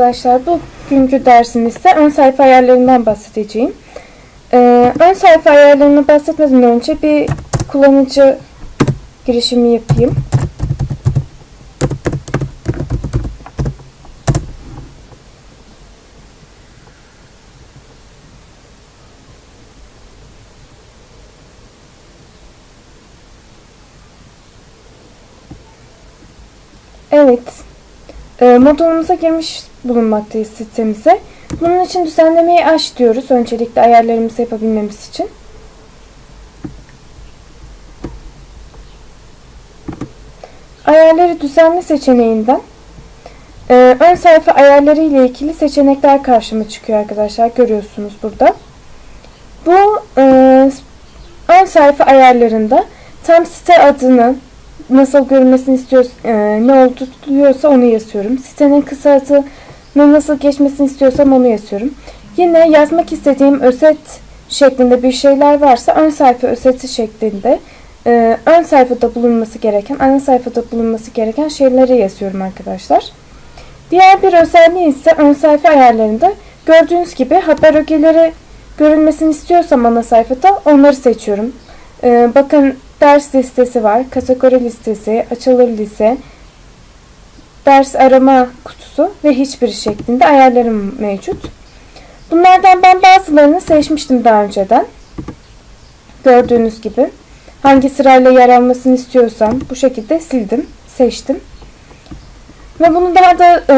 Arkadaşlar bugünkü dersimizde ön sayfa ayarlarından bahsedeceğim. Ee, ön sayfa ayarlarını bahsetmeden önce bir kullanıcı girişimi yapayım. Evet. E, girmiş bulunmaktayız sitemize. Bunun için düzenlemeyi aç diyoruz. Öncelikle ayarlarımızı yapabilmemiz için. Ayarları düzenli seçeneğinden e, ön sayfa ayarları ile ilgili seçenekler karşıma çıkıyor arkadaşlar. Görüyorsunuz burada. Bu e, ön sayfa ayarlarında tam site adını nasıl görünmesini istiyorsa, e, ne olduğuyorsa onu yazıyorum. Sitenin kısa adını nasıl geçmesini istiyorsam onu yazıyorum. Yine yazmak istediğim özet şeklinde bir şeyler varsa ön sayfa özeti şeklinde e, ön sayfada bulunması gereken, ana sayfada bulunması gereken şeyleri yazıyorum arkadaşlar. Diğer bir özelliği ise ön sayfa ayarlarında gördüğünüz gibi haber ögeleri görünmesini istiyorsam ana sayfada onları seçiyorum. E, bakın ders listesi var, kategori listesi, açılır liste, ders arama kutusu ve hiçbir şeklinde ayarlarım mevcut. Bunlardan ben bazılarını seçmiştim daha önceden. Gördüğünüz gibi. Hangi sırayla yer almasını istiyorsam bu şekilde sildim, seçtim. Ve bunu daha da e,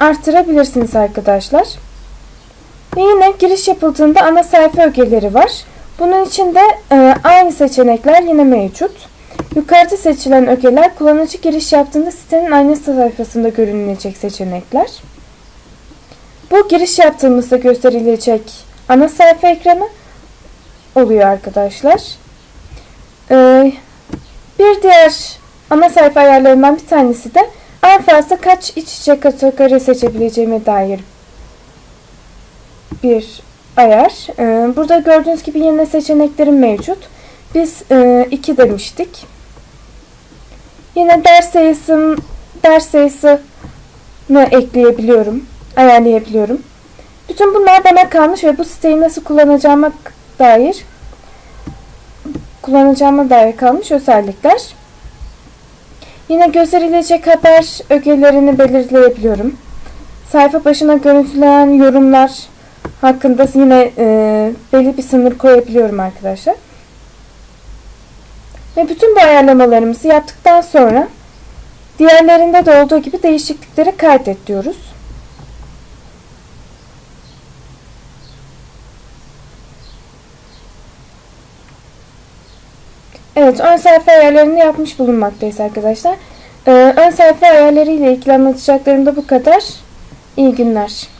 arttırabilirsiniz arkadaşlar. Ve yine giriş yapıldığında ana sayfa ögeleri var. Bunun için de e, aynı seçenekler yine mevcut. Yukarıda seçilen ögeler kullanıcı giriş yaptığında sitenin aynı sayfasında görünecek seçenekler. Bu giriş yaptığımızda gösterilecek ana sayfa ekranı oluyor arkadaşlar. Ee, bir diğer ana sayfa ayarlarından bir tanesi de en fazla kaç iç içe kategori seçebileceğime dair bir ayar. Ee, burada gördüğünüz gibi yine seçeneklerim mevcut. Biz 2 e, demiştik. Yine ders sayısını ders sayısını ekleyebiliyorum. Ayarlayabiliyorum. Bütün bunlar bana kalmış ve bu siteyi nasıl kullanacağıma dair kullanacağıma dair kalmış özellikler. Yine gösterilecek haber ögelerini belirleyebiliyorum. Sayfa başına görüntülenen yorumlar hakkında yine e, belli bir sınır koyabiliyorum arkadaşlar. Ve bütün bu ayarlamalarımızı yaptıktan sonra diğerlerinde de olduğu gibi değişiklikleri kaydet diyoruz. Evet, ön sayfa ayarlarını yapmış bulunmaktayız arkadaşlar. Ee, ön sayfa ayarları ile ilgili anlatacaklarım da bu kadar. İyi günler.